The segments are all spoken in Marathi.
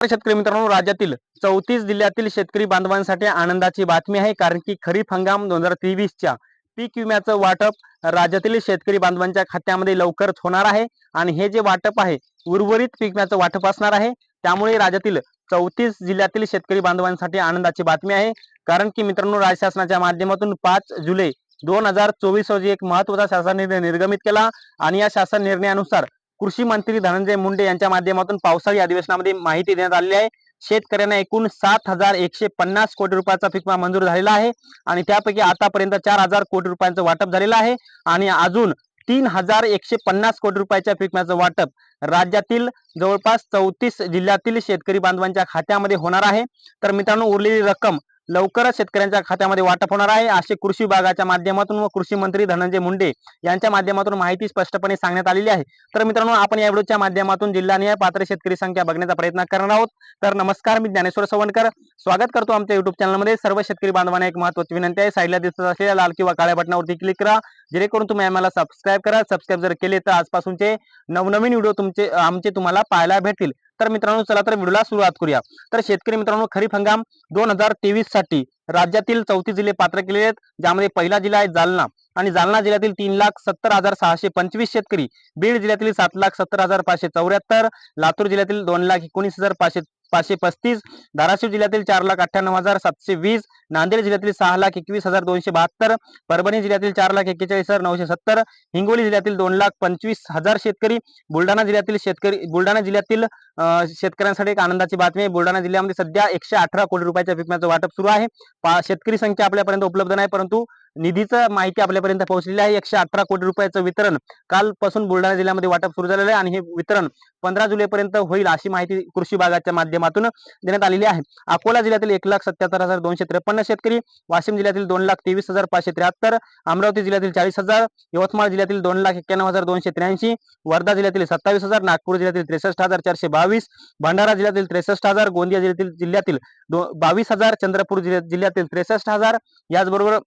शेतकरी मित्रांनो राज्यातील चौतीस जिल्ह्यातील शेतकरी बांधवांसाठी आनंदाची बातमी आहे. कारण की खरीप हंगाम दोन हजार तेवीसच्या पीक विम्याचं वाटप राज्यातील शेतकरी बांधवांच्या खात्यामध्ये लवकरच होणार आहे. आणि हे जे वाटप आहे उर्वरित पीक विम्याचं वाटप असणार आहे. त्यामुळे राज्यातील चौतीस जिल्ह्यातील शेतकरी बांधवांसाठी आनंदाची बातमी आहे. कारण की मित्रांनो राज्य शासनाच्या माध्यमातून पाच जुलै दोन हजार चोवीस रोजी एक महत्त्वाचा शासन निर्णय निर्गमित केला. आणि या शासन निर्णयानुसार कृषी मंत्री धनंजय मुंडे यांच्या माध्यमातून पावसाळी अधिवेशनामध्ये माहिती देण्यात आलेली आहे. शेतकऱ्यांना एकूण सात हजार एकशे पन्नास कोटी रुपयाचा पीक विमा मंजूर झालेला आहे आणि त्यापैकी आतापर्यंत चार हजार कोटी रुपयांचं वाटप झालेलं आहे आणि अजून तीन हजार एकशे पन्नास कोटी रुपयाच्या पीक विम्याचं वाटप राज्यातील जवळपास चौतीस जिल्ह्यातील शेतकरी बांधवांच्या खात्यामध्ये होणार आहे. तर मित्रांनो उरलेली रक्कम लवकरच शेतकऱ्यांच्या खात्यामध्ये वाटप होणार आहे. असे कृषी विभागाच्या माध्यमातून व कृषी मंत्री धनंजय मुंडे यांच्या माध्यमातून माहिती स्पष्टपणे सांगण्यात आलेली आहे. तर मित्रांनो आपण या व्हिडिओच्या माध्यमातून जिल्हानिहाय पात्र शेतकरी संख्या बघण्याचा प्रयत्न करणार आहोत. तर नमस्कार मी ज्ञानेश्वर सवणकर स्वागत करतो आमच्या युट्यूब चॅनलमध्ये सर्व शेतकरी बांधवांना एक महत्वाची विनंती आहे. साईडला दिसत असलेल्या लाल किंवा काळ्या बटनावरती क्लिक करा. जेणेकरून तुम्ही आम्हाला सबस्क्राईब करा. सबस्क्राईब जर केले तर आजपासूनचे नवनवीन व्हिडिओ तुमचे आमचे तुम्हाला पाहायला भेटतील. तर मित्रांनो चला तर व्हिडिओला सुरुवात करूया. तर शेतकरी मित्रांनो खरीप हंगाम दोन हजार तेवीससाठी राज्यातील चौतीस जिल्हे पात्र केलेले आहेत ज्यामध्ये पहिला जिल्हा आहे जालना. आणि जालना जिल्ह्यातील तीन लाख सत्तर हजार सहाशे पंचवीस शेतकरी बीड जिल्ह्यातील सात लाख सत्तर हजार पाचशे चौऱ्याहत्तर लातूर जिल्ह्यातील दोन लाख एकोणीस हजार पाचशे पाचशे पस्तीस धाराशिव जिल्ह्यातील चार लाख अठ्ठ्याण्णव हजार सातशे वीस नांदेड जिल्ह्यातील सहा लाख एकवीस हजार दोनशे बहात्तर परभणी जिल्ह्यातील चार लाख एक्केचाळीस हजार नऊशे सत्तर हिंगोली जिल्ह्यातील दोन लाख पंचवीस हजार शेतकरी बुलढाणा जिल्ह्यातील शेतकरी बुलढाणा जिल्ह्यातील शेतकऱ्यांसाठी एक आनंदाची बातमी आहे. बुलढाणा जिल्ह्यामध्ये सध्या एकशे अठरा कोटी रुपयाच्या विम्याचं वाटप सुरू आहे. शेतकरी संख्या आपल्यापर्यंत उपलब्ध नाही परंतु निधीचं माहिती आपल्यापर्यंत पोहोचलेली आहे. एकशे अठरा कोटी रुपयाचं वितरण कालपासून बुलढाणा जिल्ह्यामध्ये वाटप सुरू झालेलं आहे आणि हे वितरण पंधरा जुलैपर्यंत होईल अशी माहिती कृषी विभागाच्या माध्यमातून देण्यात आलेली आहे. अकोला जिल्ह्यातील एक लाख सत्याहत्तर हजार दोनशे त्रेपन्न शेतकरी वाशिम जिल्ह्यातील दोन लाख तेवीस हजार पाचशे त्र्याहत्तर अमरावती जिल्ह्यातील चाळीस हजार यवतमाळ जिल्ह्यातील दोन लाख एक्क्याण्णव हजार दोनशे त्र्याऐंशी वर्धा जिल्ह्यातील सत्तावीस हजार नागपूर जिल्ह्यातील त्रेसष्ट हजार चारशे बावीस भंडारा जिल्ह्यातील त्रेसष्ट हजार गोंदिया जिल्ह्यातील जिल्ह्यातील दो- बावीस हजार चंद्रपूर जिल्ह्यातील त्रेसष्ट हजार याचबरोबर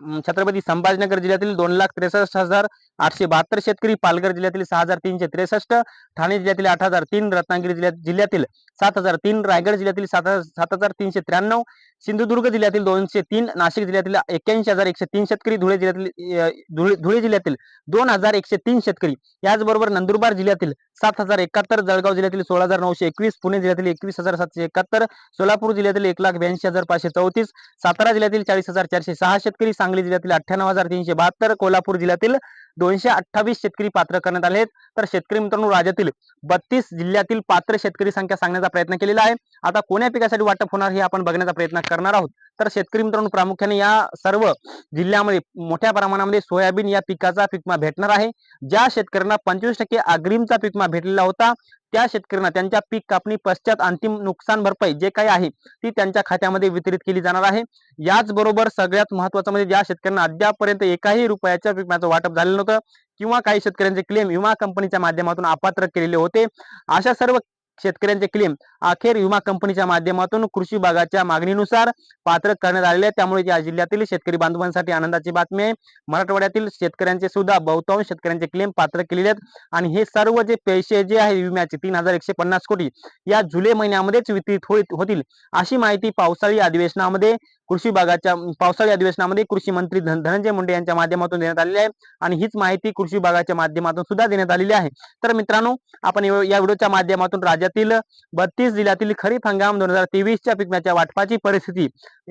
छत्रपती संभाजीनगर जिल्ह्यातील दोन लाख त्रेसष्ट हजार आठशे बहात्तर शेतकरी पालघर जिल्ह्यातील सहा हजार तीनशे त्रेसष्ट ठाणे जिल्ह्यातील आठ हजार तीन रत्नागिरी जिल्ह्यात जिल्ह्यातील सात हजार तीन रायगड जिल्ह्यातील सात हजार सात हजार तीनशे त्र्याण्णव सिंधुदुर्ग जिल्ह्यातील दोनशे तीन नाशिक जिल्ह्यातील एक्क्याऐंशी हजार एकशे तीन शेतकरी धुळे जिल्ह्यातील धुळे धुळे जिल्ह्यातील दोन हजार एकशे तीन शेतकरी याचबरोबर नंदुरबार जिल्ह्यातील सात हजार एकाहत्तर जळगाव जिल्ह्यातील सोळा हजार नऊशे एकवीस पुणे जिल्ह्यातील एकवीस हजार सातशे एकाहत्तर सोलापूर जिल्ह्यातील एक लाख ब्याऐंशी हजार पाचशे चौतीस सातारा जिल्ह्यातील चाळीस हजार चारशे सहा शेतकरी सांगली जिल्ह्यातील अठ्ठ्याण्णव हजार तीनशे बहात्तर कोल्हापूर जिल्ह्यातील दोनशे अठ्ठावीस शेतकरी पात्र करण्यात आले आहेत. तर शेतकरी मित्रांनो राज्यातील बत्तीस जिल्ह्यातील पात्र शेतकरी संख्या सांगण्याचा प्रयत्न केलेला आहे. आता कोण्या पिकासाठी वाटप होणार हे आपण बघण्याचा प्रयत्न करणार आहोत. तर शेतकरी मित्रांनो प्रामुख्याने या सर्व जिल्ह्यामध्ये मोठ्या प्रमाणामध्ये सोयाबीन या पिकाचा पिकमा भेटणार आहे. ज्या शेतकऱ्यांना पंचवीस टक्के अग्रिमचा पिकमा भेटलेला होता त्या शेतकऱ्यांना त्यांच्या पीक कापणी पश्चात अंतिम नुकसान भरपाई जे काही आहे ती त्यांच्या खात्यामध्ये वितरित केली जाणार आहे. याचबरोबर सगळ्यात महत्वाचं म्हणजे ज्या शेतकऱ्यांना अद्यापर्यंत एकाही रुपयाच्या विम्याचं वाटप झालेलं नव्हतं किंवा काही शेतकऱ्यांचे क्लेम विमा कंपनीच्या माध्यमातून अपात्र केलेले होते अशा सर्व शेतकऱ्यांचे क्लेम अखेर विमा कंपनीच्या माध्यमातून कृषी विभागाच्या मागणीनुसार पात्र करण्यात आलेले आहे त्यामुळे या जिल्ह्यातील शेतकरी बांधवांसाठी आनंदाची बातमी आहे. मराठवाड्यातील शेतकऱ्यांचे सुद्धा बहुतांश शेतकऱ्यांचे क्लेम पात्र केलेले आहेत. आणि हे सर्व जे पैसे जे आहे विम्याचे तीन हजार एकशे पन्नास कोटी या जुलै महिन्यामध्येच वितरित होईल होतील अशी माहिती पावसाळी अधिवेशनामध्ये कृषी विभागाच्या पावसाळी अधिवेशनामध्ये कृषी मंत्री धन- धनंजय मुंडे यांच्या माध्यमातून देण्यात आलेली आहे आणि हीच माहिती कृषी विभागाच्या माध्यमातून सुद्धा देण्यात आलेली आहे. तर मित्रांनो आपण या व्हिडिओच्या माध्यमातून राज्यातील बत्तीस जिल्ह्यातील खरीप हंगाम दोन हजार तेवीसच्या पिकण्याच्या वाटपाची परिस्थिती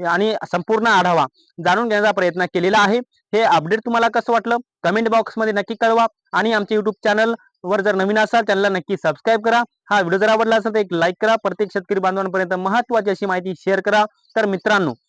आणि संपूर्ण आढावा जाणून घेण्याचा प्रयत्न केलेला आहे. हे अपडेट तुम्हाला कसं वाटलं? कमेंट बॉक्समध्ये नक्की कळवा आणि आमचे युट्यूब चॅनल वर जर नवीन असाल त्यांना नक्की सबस्क्राईब करा. हा व्हिडिओ जर आवडला असेल तर एक लाईक करा. प्रत्येक शेतकरी बांधवांपर्यंत महत्वाची अशी माहिती शेअर करा. तर मित्रांनो